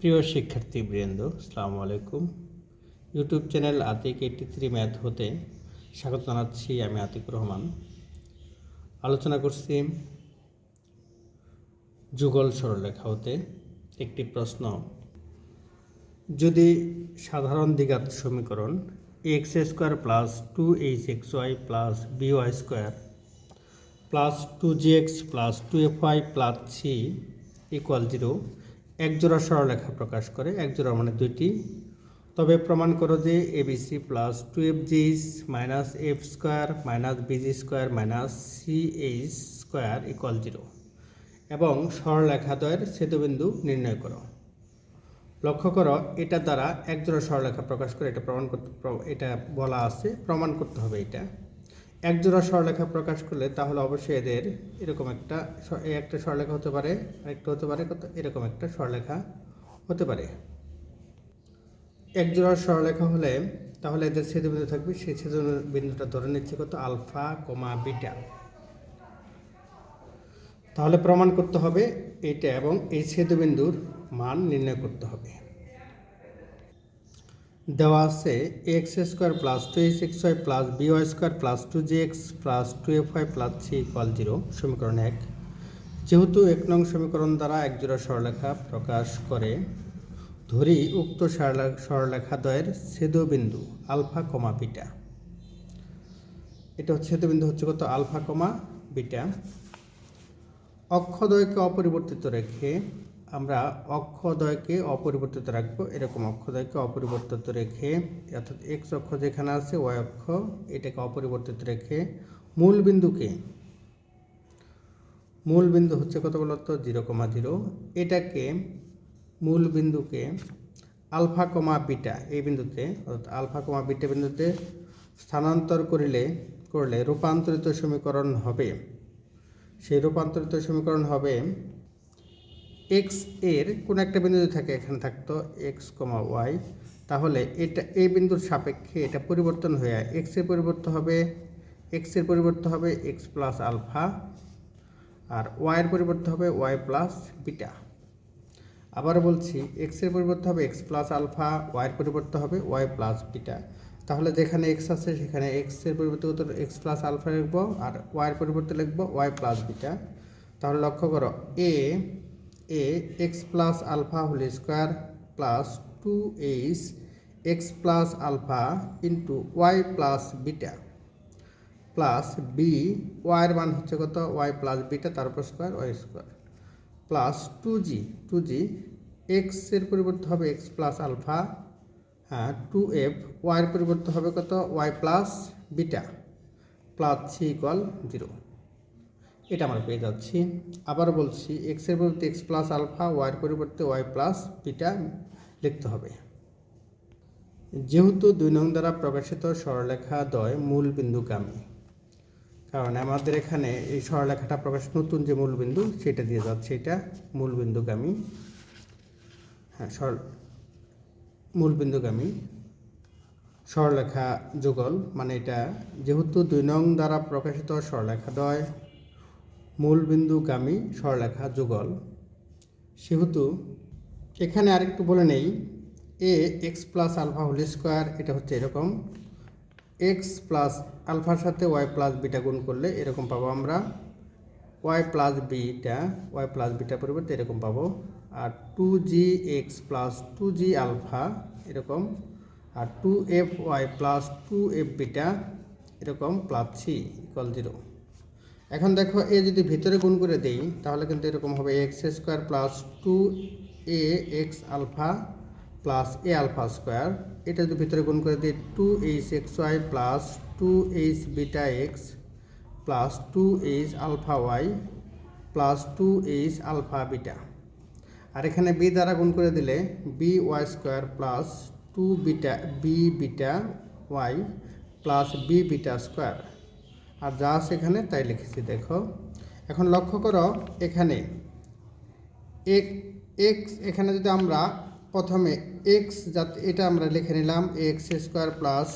প্রিয় শিক্ষার্থী বৃন্দ সালামু আলাইকুম। YouTube channel Atik eighty three math হতে স্বাগত জানাচ্ছি আমি আতিক রহমান। আলোচনা করছি যুগল সরলরেখা হতে একটি প্রশ্ন। যদি সাধারণ দ্বিঘাত সমীকরণ x square plus two h x y plus b y square plus two g x plus two f y plus c equal zero এক জোড়া সরলরেখা প্রকাশ করে এক জোড়া মানে দুইটি। তবে প্রমাণ করো যে a b c plus two f g minus f square minus b g square minus c h square equal zero এবং সরলরেখাদ্বয়ের সেতুবিন্দু নির্ণয় করো। লক্ষ্য করো, এটা দ্বারা এক জোড়া সরলরেখা প্রকাশ করে এটা প্রমাণ করতে এটা বলা আছে, প্রমাণ করতে হবে এটা। এক জোড়া সরলরেখা প্রকাশ করলে তাহলে অবশ্যই এদের এরকম একটা একটা সরলরেখা হতে পারে, আরেকটা হতে পারে এরকম একটা সরলরেখা হতে পারে। এক জোড়া সরলরেখা হলে তাহলে এদের ছেদবিন্দু থাকবে, সেই ছেদবিন্দুটা ধরে নিচ্ছে কত? Alpha comma beta. তাহলে প্রমাণ করতে হবে এইটা এবং এই ছেদবিন্দুর মান নির্ণয় করতে হবে। দেওয়া আছে x square plus two x x y plus b y square plus two g x plus two f y plus c equal zero সমীকরণ এক। যেহেতু এক নং সমীকরণ দ্বারা একজোড়া সরলরেখা প্রকাশ করে, ধরি উক্ত সরলা- সরলরেখা দ্বয়ের ছেদবিন্দু আলফা কমা বিটা। এটা হচ্ছে ছেদবিন্দু হচ্ছে কত? Alpha comma beta. অক্ষদ্বয়কে অপরিবর্তিত রেখে আমরা অক্ষদ্বয়কে অপরিবর্তিত রাখব। এরকম অক্ষদ্বয়কে অপরিবর্তিত রেখে, অর্থাৎ এক্স অক্ষ যেখানে আছে ওয়াই অক্ষ, এটাকে অপরিবর্তিত রেখে মূল বিন্দুকে, মূল বিন্দু হচ্ছে কত বলতো জিরো কমা জিরো। এটাকে মূল বিন্দুকে আলফা কমা বিটা, এই বিন্দুতে, অর্থাৎ আলফা কমা বিটা বিন্দুতে স্থানান্তর করিলে, করলে রূপান্তরিত সমীকরণ হবে। সেই রূপান্তরিত সমীকরণ হবে এক্সের কোনো একটা বিন্দু যদি থাকে, এখানে থাকতো এক্স কমা ওয়াই তাহলে এটা, এই বিন্দুর সাপেক্ষে এটা পরিবর্তন হয়ে এক্সের পরিবর্তন হবে এক্সের পরিবর্তন হবে এক্স প্লাস আলফা আর ওয়াইয়ের পরিবর্তন হবে ওয়াই প্লাস বিটা আবার বলছি এক্সের পরিবর্তন হবে এক্স প্লাস আলফা ওয়াইয়ের পরিবর্তন হবে ওয়াই প্লাস বিটা তাহলে যেখানে এক্স আছে, সেখানে এক্সের পরিবর্তে এক্স প্লাস আলফা লিখব, আর ওয়াইয়ের পরিবর্তে লিখব ওয়াই প্লাস বিটা তাহলে লক্ষ্য করো a a x plus alpha whole square plus two h x plus alpha into y plus beta plus b ওয়াইয়ের মান হচ্ছে কত? ওয়াই প্লাস বিটা, তারপর square, y square. Plus two g two g এক্সের পরিবর্তে হবে এক্স প্লাস আলফা হ্যাঁ two f ওয়াইয়ের পরিবর্তে হবে কত? Y plus beta, plus c equal zero. এটা আমরা পেয়ে যাচ্ছি। আবার বলছি এক্সের পরিবর্তে এক্স প্লাস আলফা ওয়াইয়ের পরিবর্তে ওয়াই প্লাস বিটা লিখতে হবে। যেহেতু দুই নং দ্বারা প্রকাশিত সরলরেখা দ্বয় মূল বিন্দুগামী কারণ আমাদের এখানে এই সরলরেখাটা প্রকাশ, নতুন যে মূল বিন্দু সেটা দিয়ে যাচ্ছে, এটা মূল বিন্দুগামী হ্যাঁ সর, মূল বিন্দুগামী সরলরেখা যুগল মানে এটা যেহেতু দুই নং দ্বারা প্রকাশিত সরলরেখা দ্বয় মূল বিন্দুগামী সরলরেখা যুগল। সেহেতু এখানে আরেকটু বলে নেই, a x plus alpha whole square এটা হচ্ছে এরকম। এক্স প্লাস আলফার সাথে ওয়াই প্লাস বিটা গুণ করলে এরকম পাবো আমরা। Y plus beta, y plus beta পরিবর্তে এরকম পাবো। আর two g x plus two g alpha এরকম। আর two f y plus two f beta এরকম প্লাস সি ইকুয়াল জিরো। এখন দেখো এ যদি ভিতরে গুণ করে দেই, তাহলে কিন্তু এরকম হবে x square plus two a x alpha plus a alpha square এটা যদি ভিতরে গুণ করে দিই two h x y plus two h beta x plus two h alpha y plus two h alpha beta আর এখানে বি দ্বারা গুণ করে দিলে b y square plus two beta b beta y plus b beta square আর যা আছে এখানে তাই লিখেছি, দেখো। এখন লক্ষ্য করো, এখানে এক এক্স এখানে যদি আমরা প্রথমে এক্স যাতে এটা আমরা লিখে নিলাম x square plus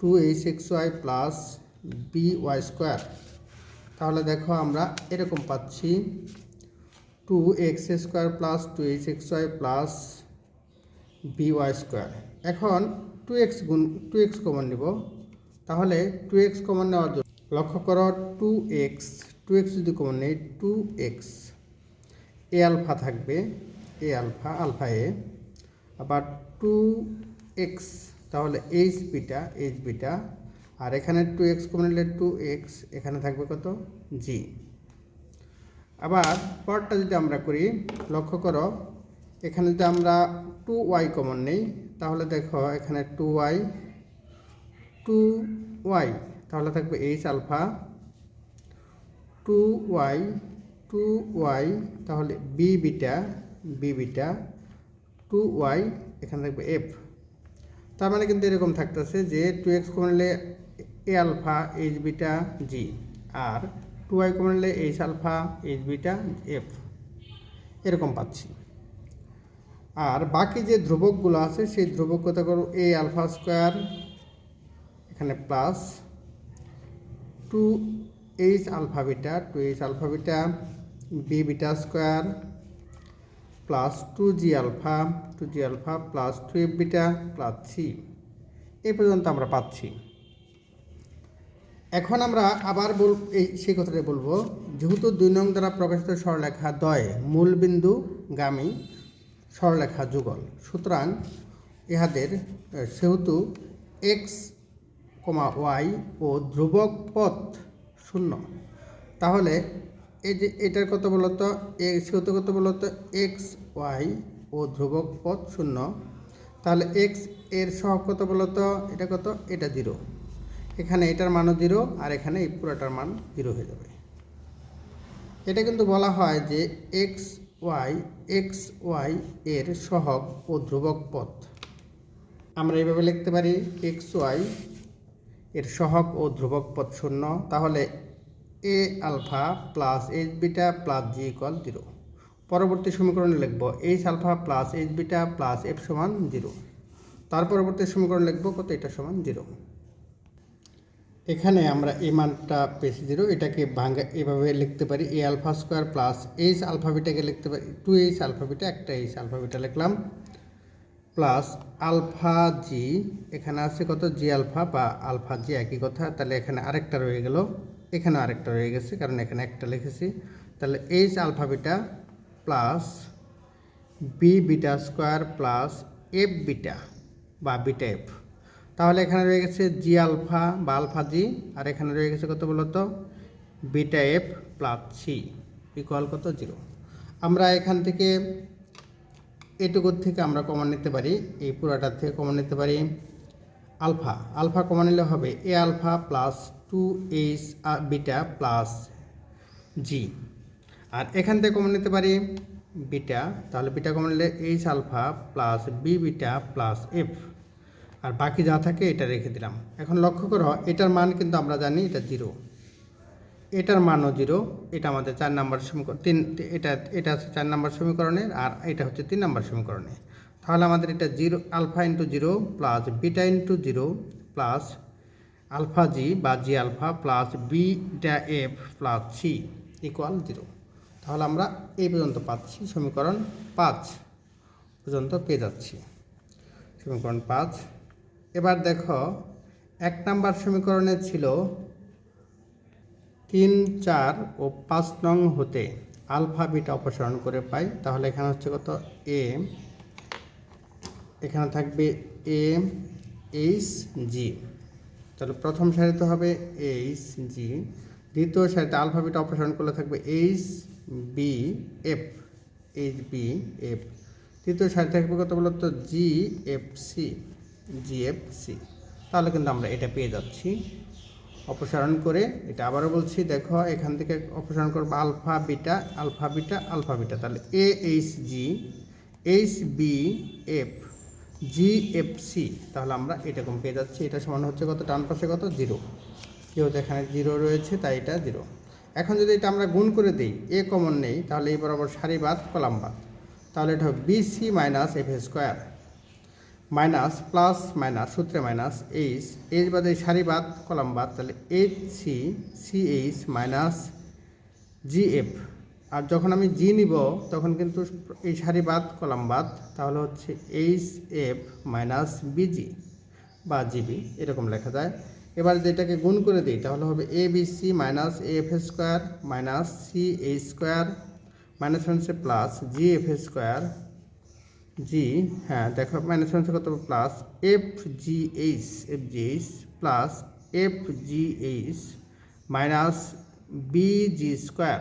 two h x y plus b y square তাহলে দেখো আমরা এরকম পাচ্ছি two x square plus two h x y plus b y square এখন টু এক্স গুণ টু এক্স কমন নিব। তাহলে টু এক্স কমন নেওয়ার জন্য লক্ষ্য করো টু এক্স টু এক্স যদি কমন নেই টু এক্স এ আলফা থাকবে, এ আলফা আলফা এ। আবার টু এক্স তাহলে এইচ বিটা এইচ বিটা আর এখানে টু এক্স কমন নিলে টু এক্স এখানে থাকবে কত? জি আবার পরটা যদি আমরা করি, লক্ষ্য করো, এখানে যদি আমরা টু ওয়াই কমন নেই, তাহলে দেখো এখানে টু ওয়াই টু ওয়াই তাহলে থাকবে h alpha two y two y তাহলে b beta b beta two y এখানে থাকবে এফ তার মানে কিন্তু এরকম থাকতেছে যে টু এক্স কমলে a alpha h beta g R two y কমলে h alpha h beta f এরকম পাচ্ছি। আর বাকি যে ধ্রুবকগুলো আছে, সেই ধ্রুবক কত করো এ আলফা স্কোয়ার এখানে plus two h alpha beta two h alpha beta b beta square plus two g alpha two g alpha plus two f beta plus c এই পর্যন্ত আমরা পাচ্ছি। এখন আমরা আবার বল, এই, সেই কথাটাই বলব। যেহেতু দুই নং দ্বারা প্রকাশিত সরলেখা দয় মূলবিন্দু গামী সরলেখা যুগল। সুতরাং ইহাদের সেহেতু এক্স কমা ওয়াই ও ধ্রুবক পথ শূন্য। তাহলে এই যে এটার কত বলতো এ সেহেতু কত বলতো এক্স ওয়াই ও ধ্রুবক পথ শূন্য। তাহলে এক্সের সহগ কত বলতো এটা কত? এটা জিরো। এখানে এটার মানও জিরো আর এখানে এই পুরোটার মান জিরো হয়ে যাবে। এটা কিন্তু বলা হয় যে এক্স ওয়াই এক্স ওয়াই এর সহগ ও ধ্রুবক পথ। আমরা এইভাবে লিখতে পারি এক্স ওয়াই এর সহগ ও ধ্রুবক পথ শূন্য, তাহলে a alpha plus h beta plus g equal zero. পরবর্তী সমীকরণে লিখব h alpha plus h beta plus f সমান জিরো। তার পরবর্তী সমীকরণ লিখব কত? এটা সমান জিরো। এখানে আমরা এই মানটা পেয়েছি জিরো, এটাকে ভাঙ্গা এভাবে লিখতে পারি a alpha square plus h আলফাবিটাকে লিখতে পারি। টু এইচ আলফাবিটা একটা এইচ আলফাবিটা লিখলাম। প্লাস আলফা জি, এখানে আছে কত? জি আলফা বা আলফা জি একই কথা। তাহলে এখানে আরেকটা রয়ে গেল। এখানে আরেকটা রয়ে গেছে, কারণ এখানে একটা লিখেছি। তাহলে h alpha beta plus b beta square plus f beta বা বিটা এফ তাহলে এখানে রয়ে গেছে জি আলফা বা আলফা জি, আর এখানে রয়ে গেছে কত বলতো? Beta f plus c equal কত? জিরো। আমরা এখান থেকে এটুকুর থেকে আমরা কমন নিতে পারি, এই পুরাটার থেকে কমন নিতে পারি আলফা। আলফা কমন নিলে হবে a alpha plus two h beta plus g আর এখান থেকে কমন নিতে পারি বিটা তাহলে বিটা কমন নিলে h alpha plus b beta plus f আর বাকি যা থাকে এটা রেখে দিলাম। এখন লক্ষ্য করো, এটার মান কিন্তু আমরা জানি এটা জিরো এটার মানও জিরো, এটা আমাদের চার নাম্বার সমীকরণ, তিন, এটা এটা আছে চার নাম্বার সমীকরণের আর এটা হচ্ছে তিন নাম্বার সমীকরণে তাহলে আমাদের এটা zero, alpha into zero plus beta into zero plus alpha g বা g alpha plus beta f plus c equal zero. তাহলে আমরা এই পর্যন্ত পাচ্ছি, সমীকরণ পাঁচ পর্যন্ত পেয়ে যাচ্ছি। সমীকরণ পাঁচ। এবার দেখো, এক নাম্বার সমীকরণে ছিল তিন, চার ও পাঁচ নং হতে আলফা বিটা অপসারণ করে পাই, তাহলে এখানে হচ্ছে কত? এ, এখানে থাকবে এ, এইচ, জি। তাহলে প্রথম সারিতে হবে এইচ, জি। দ্বিতীয় সারিতে আলফা বিটা অপসারণ করলে থাকবে h, b, f. H, b, f. তৃতীয় সারি থাকবে কত বলতো? G, f, c. G, f, c. তাহলে কিন্তু আমরা এটা পেয়ে যাচ্ছি। অপসারণ করে, এটা আবারও বলছি, দেখো, এখান থেকে অপসারণ করব, alpha, beta alpha beta alpha, beta, তাহলে a h g h b f g f c তাহলে আমরা এরকম পেয়ে যাচ্ছি, এটা সমান হচ্ছে কত, ডান পাশে কত? জিরো। যেহেতু এখানে জিরো রয়েছে, তাই এটা জিরো। এখন যদি এটা আমরা গুণ করে দিই এ কমন নেই, তাহলে এই বরাবর সারি বাদ, কলাম বাদ। তাহলে এটা হবে b c minus f square minus plus minus, সূত্রে মাইনাস এইচ এইচ বাদে সারি বাদ, কলাম বাদ, তাহলে h c c h minus g f আর যখন আমি জি নিব, তখন কিন্তু এই সারি বাদ, কলাম বাদ, তাহলে হচ্ছে h f minus b g বা জিবি এরকম লেখা যায়। এবার যেটাকে গুণ করে দিই, তাহলে হবে a b c minus f square minus c h square minus হচ্ছে plus g f square g হ্যাঁ দেখো মাইনাস হচ্ছে কত? Plus f g h f g h plus f g h minus b g square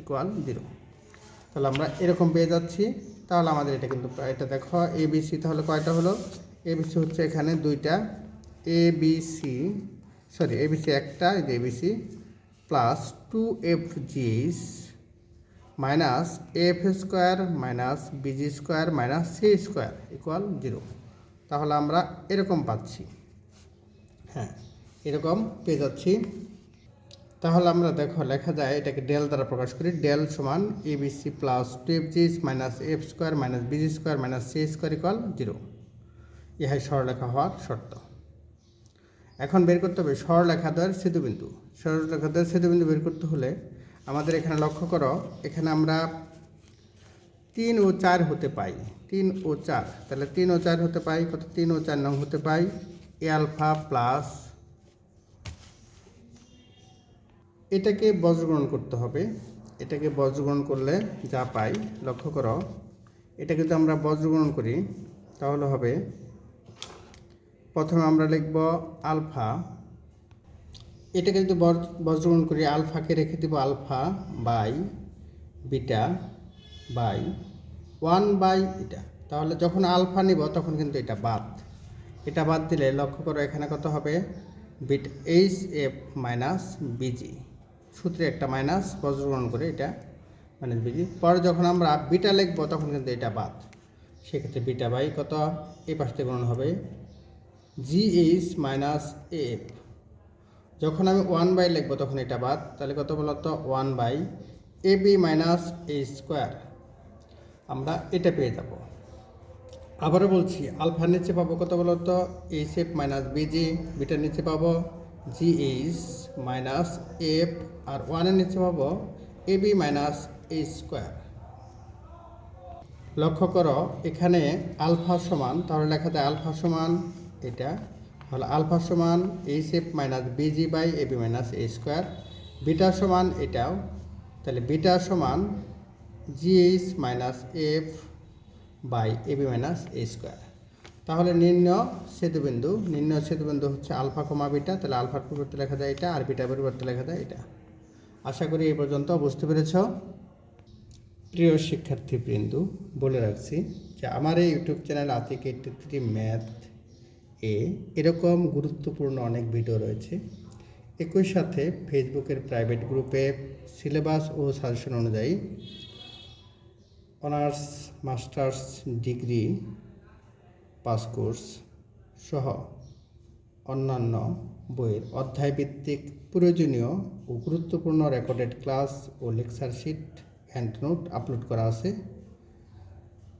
equal zero তাহলে আমরা এরকম পেয়ে যাচ্ছি। তাহলে আমাদের এটা কিন্তু এটা দেখো এ বি সি তাহলে কয়টা হলো? এ বি সি হচ্ছে এখানে দুইটা। A b c sorry a b c একটা, এই যে a b c plus two f g h minus f square minus b g square minus c square equal zero তাহলে আমরা এরকম পাচ্ছি। হ্যাঁ এরকম পেয়ে যাচ্ছি। তাহলে আমরা দেখো, লেখা যায় এটাকে ডেল দ্বারা প্রকাশ করি। ডেল সমান a b c plus two f g minus f square minus b g square minus c square equal zero ইহাই সরলেখা হওয়ার শর্ত। এখন বের করতে হবে সরলেখাদ্বয়ের সেতুবিন্দু। সরলেখাদ্বয়ের সেতুবিন্দু বের করতে হলে আমাদের এখানে লক্ষ্য করো, এখানে আমরা তিন ও চার হতে পাই, তিন ও চার। তাহলে তিন ও চার হতে পাই, কত? তিন ও চার নং হতে পাই, এ আলফা প্লাস এটাকে বজ্রগ্রহণ করতে হবে। এটাকে বজ্রগ্রহণ করলে যা পাই, লক্ষ্য করো, এটা যদি আমরা বজ্রগ্রহণ করি। তাহলে হবে, প্রথমে আমরা লিখব আলফা এটাকে যদি বজ- বজ্রগ্রহণ করি, আলফাকে রেখে দেব alpha by beta by one by এটা। তাহলে যখন আলফা নিব, তখন কিন্তু এটা বাদ। এটা বাদ দিলে লক্ষ্য করো এখানে কত হবে? Bit h f minus b g. সূত্রে একটা মাইনাস, বজ্রগ্রহণ করে এটা মাইনাস বিজি। পরে যখন আমরা বিটা লিখব, তখন কিন্তু এটা বাদ। সেক্ষেত্রে বিটা বাই কত? এই পাশ থেকে গ্রহণ হবে। জি এইচ মাইনাস এফ যখন আমি ওয়ান বাই লিখব তখন এটা বাদ, তাহলে কত বলতো? One by a b minus a square আমরা এটা পেয়ে যাব। আবারও বলছি আলফার নিচে পাবো কত বলতো? H f minus b g bitter নিচে পাবো জি এইচ মাইনাস এফ আর ওয়ানের নিচে পাবো a b minus a square লক্ষ্য করো, এখানে আলফা সমান, তাহলে লেখা যায় আলফা সমান এটা হলো আলফা সমান h f minus b g by a b minus a square beta সমান এটাও, তাহলে বিটা সমান g h minus f by a b minus a square তাহলে নিম্ন সেতুবিন্দু নিম্ন সেতুবিন্দু হচ্ছে আলফা কমা বিটা তাহলে আলফার পরিবর্তে লেখা যায় এটা, আর বিটার পরিবর্তে লেখা যায় এটা। আশা করি এই পর্যন্ত বুঝতে পেরেছ। প্রিয় শিক্ষার্থীবৃন্দু, বলে রাখছি যে আমার এই YouTube channel Atik eighty three math এ এরকম গুরুত্বপূর্ণ অনেক ভিডিও রয়েছে। একই সাথে ফেসবুকের প্রাইভেট গ্রুপে সিলেবাস ও সাজেশন অনুযায়ী honours masters degree pass course সহ অন্যান্য বইয়ের অধ্যায়ভিত্তিক, প্রয়োজনীয় ও গুরুত্বপূর্ণ রেকর্ডেড ক্লাস ও lecture sheet hand note upload করা আছে।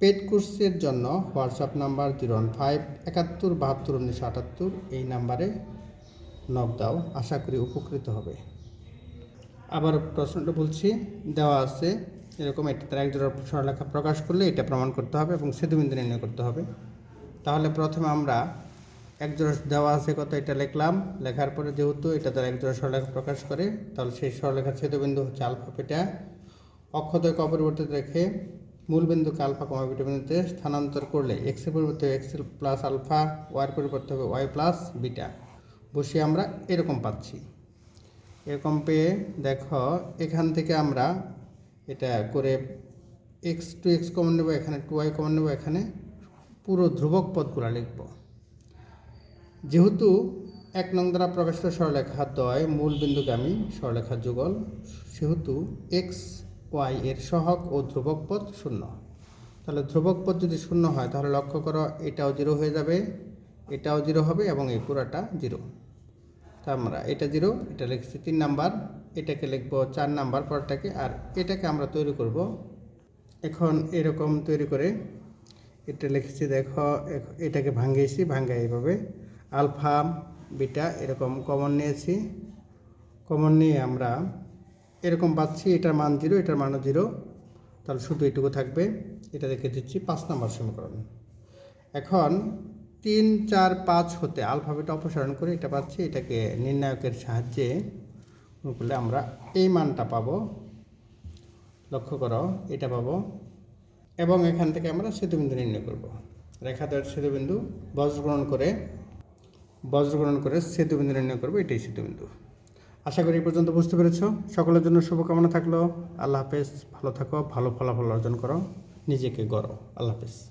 পেড কোর্সের জন্য WhatsApp number zero one five একাত্তর বাহাত্তর উনিশশো আটাত্তর এই নাম্বারে নক দাও, আশা করি উপকৃত হবে। আবার প্রশ্নটা বলছি, দেওয়া আছে, এরকম এটা তারা একজোড়া সরলেখা প্রকাশ করলে এটা প্রমাণ করতে হবে এবং সেতুবিন্দু নির্ণয় করতে হবে। তাহলে প্রথমে আমরা একজোড়া দেওয়া আছে কত এটা লিখলাম, লেখার পরে যেহেতু এটা তারা একজোড়া সরলেখা প্রকাশ করে, তাহলে সেই সরলেখার সেতুবিন্দু হচ্ছে আলফা, পেটা। অক্ষদয়কে অপরিবর্তিত রেখে মূল বিন্দুকে আলফা কমা বিটা বিন্দুতে স্থানান্তর করলে এক্স এক্সের পরিবর্তে এক্স প্লাস আলফা ওয়াইয়ের পরিবর্তে হবে ওয়াই প্লাস বিটা বসিয়ে আমরা এরকম পাচ্ছি। এরকম পেয়ে দেখো এখান থেকে আমরা এটা করে এক্স টু এক্স কমন নেব, এখানে টু ওয়াই কমন নেব, এখানে পুরো ধ্রুবক পদগুলো লিখব। যেহেতু এক নং দ্বারা প্রকাশিত সরলেখা দ্বয় মূল বিন্দুগামী সরলেখা যুগল, সেহেতু এক্স ওয়াই এর সহগ ও ধ্রুবক পদ শূন্য। তাহলে ধ্রুবক পদ যদি শূন্য হয়, তাহলে লক্ষ্য করো এটাও জিরো হয়ে যাবে, এটাও জিরো হবে এবং এই পুরাটা জিরো তা আমরা এটা জিরো এটা লিখছি তিন নাম্বার, এটাকে লিখব চার নাম্বার পরটাকে, আর এটাকে আমরা তৈরি করব। এখন এরকম তৈরি করে এটা লিখেছি, দেখো এটাকে ভাঙিয়েছি ভাঙ্গা এইভাবে। আলফা, বিটা এরকম কমন নিয়েছি। কমন নিয়ে আমরা এরকম পাচ্ছি, এটার মান জিরো এটার মানও জিরো তাহলে শুধু এটুকু থাকবে। এটা দেখে দিচ্ছি পাঁচ নম্বর সমীকরণ। এখন তিন, চার, পাঁচ হতে আলফাবেট অপসারণ করে এটা পাচ্ছি, এটাকে নির্ণায়কের সাহায্যে করলে আমরা এই মানটা পাবো। লক্ষ্য করো, এটা পাবো। এবং এখান থেকে আমরা সেতুবিন্দু নির্ণয় করব। রেখাদ্বয়ের সেতুবিন্দু বজ্রগ্রহণ করে বজ্রগ্রহণ করে সেতুবিন্দু নির্ণয় করব, এটাই সেতুবিন্দু। আশা করি পর্যন্ত বুঝতে পেরেছ। সকলের জন্য শুভকামনা থাকল। আল্লাহ হাফেজ। ভালো থাকো। ভালো ফলাফল অর্জন করো। নিজেকে গড়ো। আল্লাহ হাফেজ।